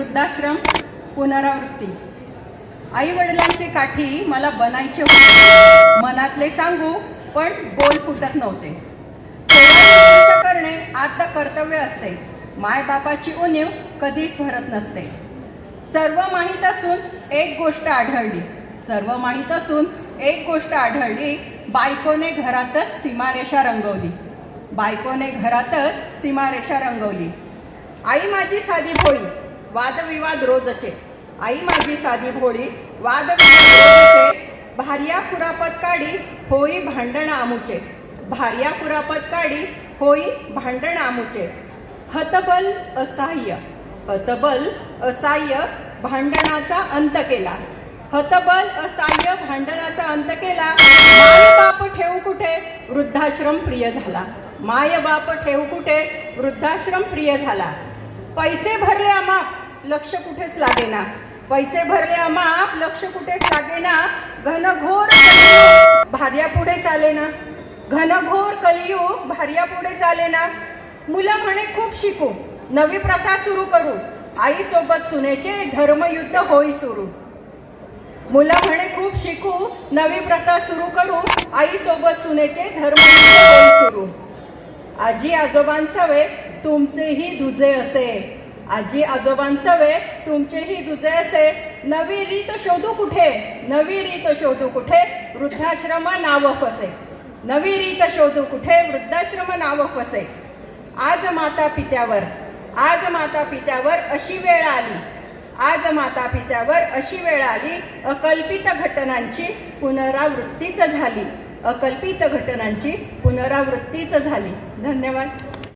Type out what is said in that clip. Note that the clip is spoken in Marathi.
वृद्धाश्रम पुनरावृत्ती. आई वडिलांची काठी मला बनायचे होते. मनातले सांगू पण बोल फुटत नव्हते. सेवा करणे आता कर्तव्य असते. मायबापाची उणीव कधीच भरत नसते. सर्व माहीत असून एक गोष्ट आढळली. सर्व माहीत असून एक गोष्ट आढळली बायकोने घरातच सीमारेषा रंगवली. बायकोने घरातच सीमारेषा रंगवली. आई माझी साधी भोळी वादविवाद रोजचे. आई माझी साधी भोळी वादविवाद रोजचे. भार्या कुरापत काढी होई भांडण आमुचे. भार्या कुरापत काढी होई भांडण आमुचे. हतबल असहाय्य. हतबल असहाय्य भांडणाचा अंत केला. हतबल असहाय्य भांडणाचा अंत केला. मायबाप ठेवू कुठे? वृद्धाश्रम प्रिय झाला. माय बाप ठेवू कुठे? वृद्धाश्रम प्रिय झाला. पैसे भरले आमाप लक्ष कुठेच लागेना. पैसे भरले अमाप लक्ष कुठेच लागेना. घनघोर भार्या पुढे चालेना. घनघोर कलियुग भार्या पुढे चालेना. मुलं म्हणे खूप शिकू. नवी प्रथा सुरू करू. आई सोबत सुनेचे धर्मयुद्ध होई सुरू. मुलं म्हणे खूप शिकू. नवी प्रथा सुरू करू. आई सोबत सुनेचे धर्मयुद्ध होई सुरू. आजी आजोबांसवे तुमचेही दुजे असे. आजी आजोबांसवे तुमचेही दुजे असे नवी रीत शोधू कुठे? नवी रीत शोधू कुठे? वृद्धाश्रम नाव फसे. नवी रीत शोधू कुठे? वृद्धाश्रम नाव फसे. आज माता पित्यावर आज माता पित्यावर अशी वेळ आली. आज माता पित्यावर अशी वेळ आली अकल्पित घटनांची पुनरावृत्तीच झाली. अकल्पित घटनांची पुनरावृत्तीच झाली. धन्यवाद.